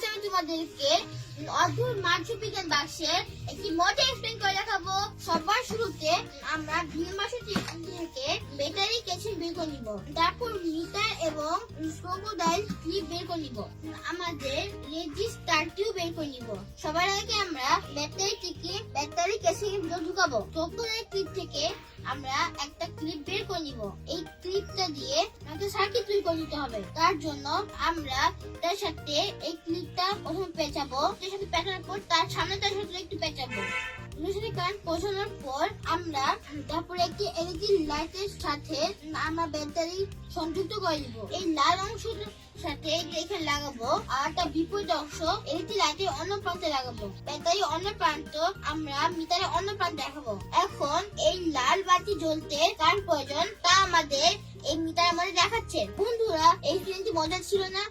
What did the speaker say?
তোমাদেরকে অদ্ভুত মার্সবিজ্ঞান বাক্সের একটি মডেল এক্সপ্লেন করে দেখাবো। সবার শুরুতে আমরা ভিন্ন মাসের থেকে ব্যাটারি কেসিং বের করে নিব। তারপর মিটার এবং ক্রোকোডাইল ক্লিপ বের করে নিব। আমাদের রেজিস্টারটিও বের করে নিব। সবার আগে আমরা ব্যাটারি থেকে ব্যাটারি কেসিং ঢুকাবো। ক্রোকোডাইল ক্লিপ থেকে আমরা একটা ক্লিপ বের করে নিব। এই ক্লিপটা দিয়ে একটা সার্কিট নিতে হবে। তার জন্য আমরা তার সাথে এই ক্লিপটা প্রথমে পেঁচাবো। তার সাথে পেঁচানোর পর তার সামনে তার সাথে একটু পেঁচাবো। কারেন্ট পৌঁছানোর পর আমরা তারপরে একটি এলইডি লাইটের সাথে আমরা ব্যাটারি সংযুক্ত করে দিব। এই লাল অংশটার সাথে এখানে লাগাবো। আর তার বিপরীত অংশ এলইডি লাইটের অন্য প্রান্তে লাগাবো। ব্যাটারি অন্য প্রান্ত, আমরা মিটারের অন্য প্রান্তে দেখাবো। এখন এই লাল বাতি জ্বলতে কার প্রয়োজন? তা আমাদের এই মিটার আমাদের দেখাচ্ছে। বন্ধুরা এই ট্রেনটি মজা ছিল না?